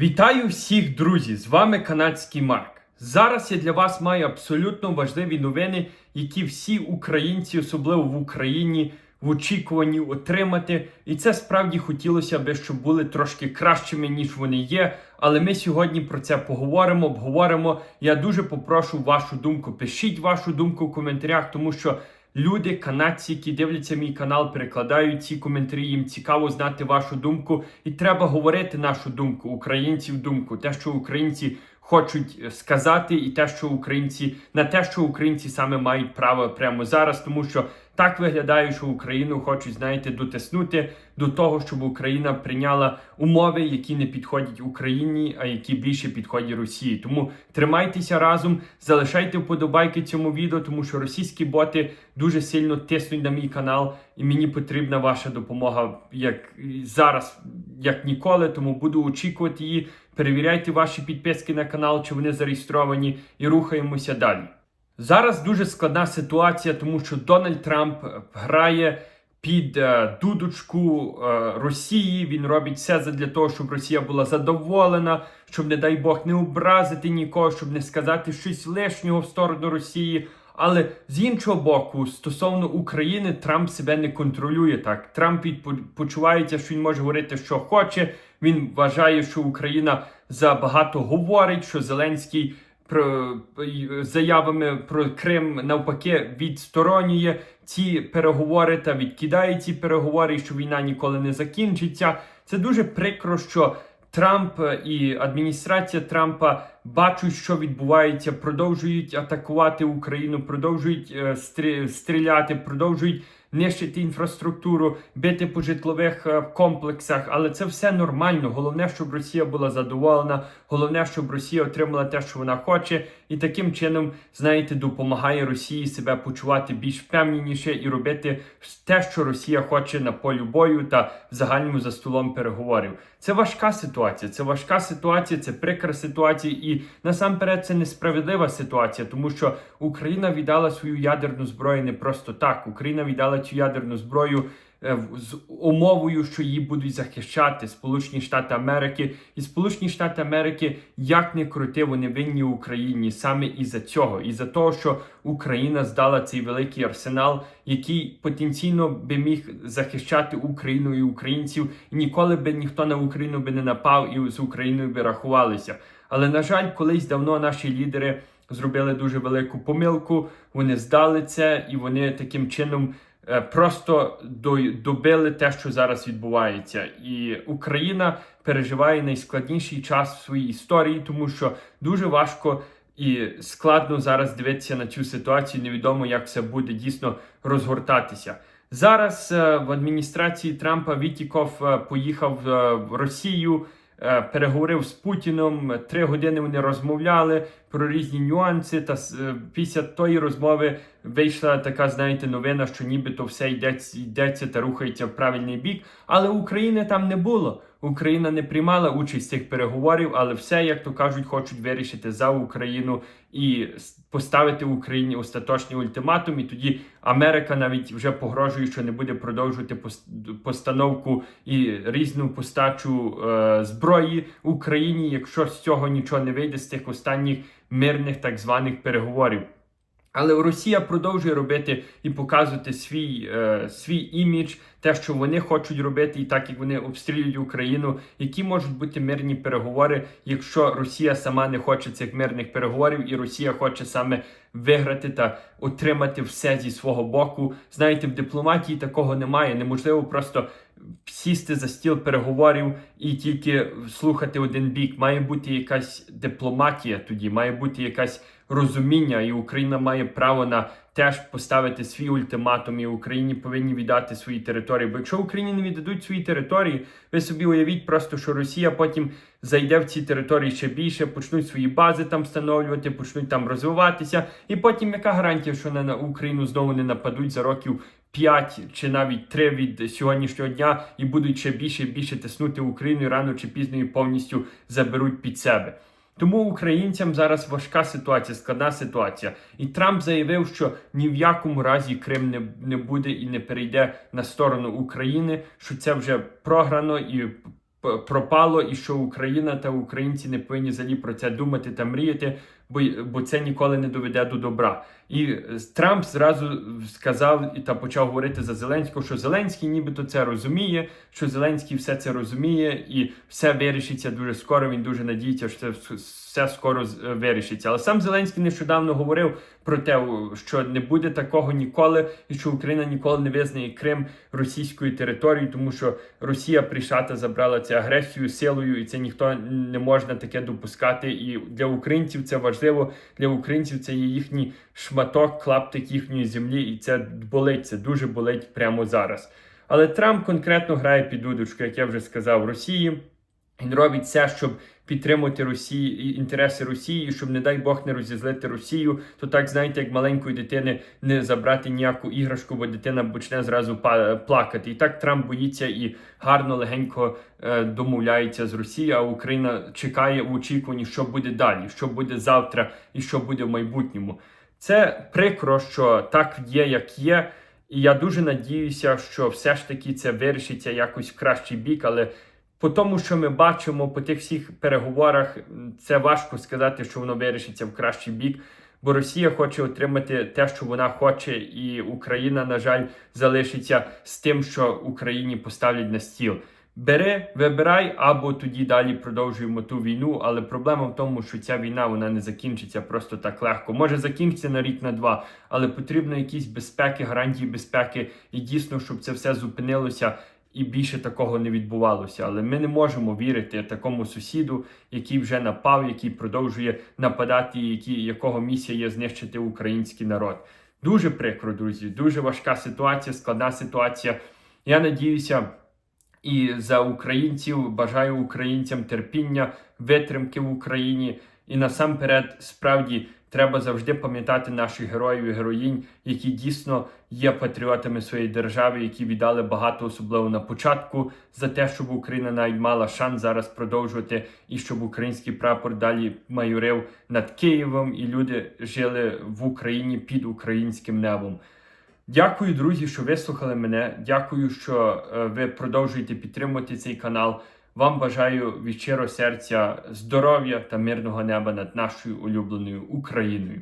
Вітаю всіх, друзі! З вами канадський Марк. Зараз я для вас маю абсолютно важливі новини, які всі українці, особливо в Україні, в очікуванні отримати. І це справді хотілося би, щоб були трошки кращими, ніж вони є. Але ми сьогодні про це поговоримо, обговоримо. Я дуже попрошу вашу думку. Пишіть вашу думку в коментарях, тому що. Люди, канадці, які дивляться мій канал, перекладають ці коментарі. Їм цікаво знати вашу думку, і треба говорити нашу думку, українців думку, те, що українці хочуть е, сказати, і те, що українці на те, що українці саме мають право прямо зараз, тому що так виглядає, що Україну хочуть, знаєте, дотиснути до того, щоб Україна прийняла умови, які не підходять Україні, а які більше підходять Росії. Тому тримайтеся разом, залишайте вподобайки цьому відео, тому що російські боти дуже сильно тиснуть на мій канал, і мені потрібна ваша допомога як зараз, як ніколи. Тому буду очікувати її. Перевіряйте ваші підписки на канал, чи вони зареєстровані, і рухаємося далі. Зараз дуже складна ситуація, тому що Дональд Трамп е, грає під е, дудочку е, Росії. Він робить все для того, щоб Росія була задоволена, щоб, не дай Бог, не образити нікого, щоб не сказати щось лишнього в сторону Росії. Але з іншого боку, стосовно України, Трамп себе не контролює так. Трамп почувається, що він може говорити, що хоче. Він вважає, що Україна забагато говорить, що Зеленський про заявами про Крим навпаки відсторонює ці переговори та відкидає ці переговори, що війна ніколи не закінчиться. Це дуже прикро, що Трамп і адміністрація Трампа бачать, що відбувається, продовжують атакувати Україну, продовжують е, стріляти, продовжують нищити інфраструктуру, бити по житлових е, комплексах. Але це все нормально. Головне, щоб Росія була задоволена. Головне, щоб Росія отримала те, що вона хоче, і таким чином, знаєте, допомагає Росії себе почувати більш впевненіше і робити те, що Росія хоче на полі бою та в загальному за столом переговорів. Це важка ситуація. Це важка ситуація, це прикра ситуація, і насамперед це несправедлива ситуація, тому що Україна віддала свою ядерну зброю не просто так. Україна віддала цю ядерну зброю. Е, з умовою, що її будуть захищати Сполучені Штати Америки, і Сполучені Штати Америки як не крути, вони винні Україні саме із-за цього, із за того, що Україна здала цей великий арсенал, який потенційно би міг захищати Україну і українців, і ніколи би ніхто на Україну би не напав і з Україною би рахувалися. Але на жаль, колись давно наші лідери зробили дуже велику помилку. Вони здали це, і вони таким чином. Е, просто добили те, що зараз відбувається, і Україна переживає найскладніший час в своїй історії, тому що дуже важко і складно зараз дивитися на цю ситуацію. Невідомо, як все буде дійсно розгортатися. Зараз е, в адміністрації Трампа Вітіков е, поїхав в Росію. Е, переговорив з Путіном. Три години вони розмовляли про різні нюанси. Та е, після тої розмови вийшла така, знаєте, новина, що нібито все йдеться, йдеться та рухається в правильний бік. Але України там не було. Україна не приймала участь цих переговорів, але все, як то кажуть, хочуть вирішити за Україну і поставити Україні остаточний ультиматум. І тоді Америка навіть вже погрожує, що не буде продовжувати постановку і різну постачу е, зброї Україні, якщо з цього нічого не вийде з тих останніх мирних так званих переговорів. Але Росія продовжує робити і показувати свій е, свій імідж, те, що вони хочуть робити, і так як вони обстрілюють Україну, які можуть бути мирні переговори, якщо Росія сама не хоче цих мирних переговорів, і Росія хоче саме виграти та отримати все зі свого боку. Знаєте, в дипломатії такого немає. Неможливо просто сісти за стіл переговорів і тільки слухати один бік. Має бути якась дипломатія тоді, має бути якась розуміння, і Україна має право на теж поставити свій ультиматум, і Україні повинні віддати свої території. Бо якщо Україні не віддадуть свої території, ви собі уявіть просто, що Росія потім зайде в ці території ще більше, почнуть свої бази там встановлювати, почнуть там розвиватися. І потім яка гарантія, що на Україну знову не нападуть за років 5 чи навіть 3 від сьогоднішнього дня і будуть ще більше і більше тиснути Україну і рано чи пізно і повністю заберуть під себе. Тому українцям зараз важка ситуація, складна ситуація. І Трамп заявив, що ні в якому разі Крим не, не буде і не перейде на сторону України, що це вже програно і пропало, і що Україна та українці не повинні взагалі про це думати та мріяти, бо, бо це ніколи не доведе до добра. І е, Трамп зразу сказав і та почав говорити за Зеленського, що Зеленський нібито це розуміє, що Зеленський все це розуміє, і все вирішиться дуже скоро. Він дуже надіється, що це все скоро е, вирішиться. Але сам Зеленський нещодавно говорив про те, що не буде такого ніколи, і що Україна ніколи не визнає Крим російською територією, тому що Росія прийшла та забрала цю агресію силою, і це ніхто не можна таке допускати. І для українців це важливо. Для українців це є їхній шматок, клаптик їхньої землі, і це болить. Це дуже болить прямо зараз. Але Трамп конкретно грає під удочку, як я вже сказав, Росії. Він робить все, щоб підтримувати Росії інтереси Росії, щоб, не дай Бог, не розізлити Росію. То так знаєте, як маленької дитини не забрати ніяку іграшку, бо дитина почне зразу плакати. І так Трамп боїться і гарно легенько е, домовляється з Росією. А Україна чекає в очікуванні, що буде далі, що буде завтра і що буде в майбутньому. Це прикро, що так є, як є. І я дуже надіюся, що все ж таки це вирішиться якось в кращий бік, але по тому, що ми бачимо по тих всіх переговорах, це важко сказати, що воно вирішиться в кращий бік. Бо Росія хоче отримати те, що вона хоче, і Україна, на жаль, залишиться з тим, що Україні поставлять на стіл. Бери, вибирай, або тоді далі продовжуємо ту війну. Але проблема в тому, що ця війна вона не закінчиться просто так легко. Може закінчиться на рік на два, але потрібно якісь безпеки, гарантії безпеки, і дійсно, щоб це все зупинилося і більше такого не відбувалося. Але ми не можемо вірити такому сусіду, який вже напав, який продовжує нападати, який, якого місія є знищити український народ. Дуже прикро, друзі, дуже важка ситуація, складна ситуація. Я надіюся. І за українців бажаю українцям терпіння, витримки в Україні. І насамперед, справді, треба завжди пам'ятати наших героїв і героїнь, які дійсно є патріотами своєї держави, які віддали багато, особливо на початку, за те, щоб Україна навіть мала шанс зараз продовжувати, і щоб український прапор далі майорив над Києвом, і люди жили в Україні під українським небом. Дякую, друзі, що вислухали мене. Дякую, що е, ви продовжуєте підтримувати цей канал. Вам бажаю від щиро серця здоров'я та мирного неба над нашою улюбленою Україною.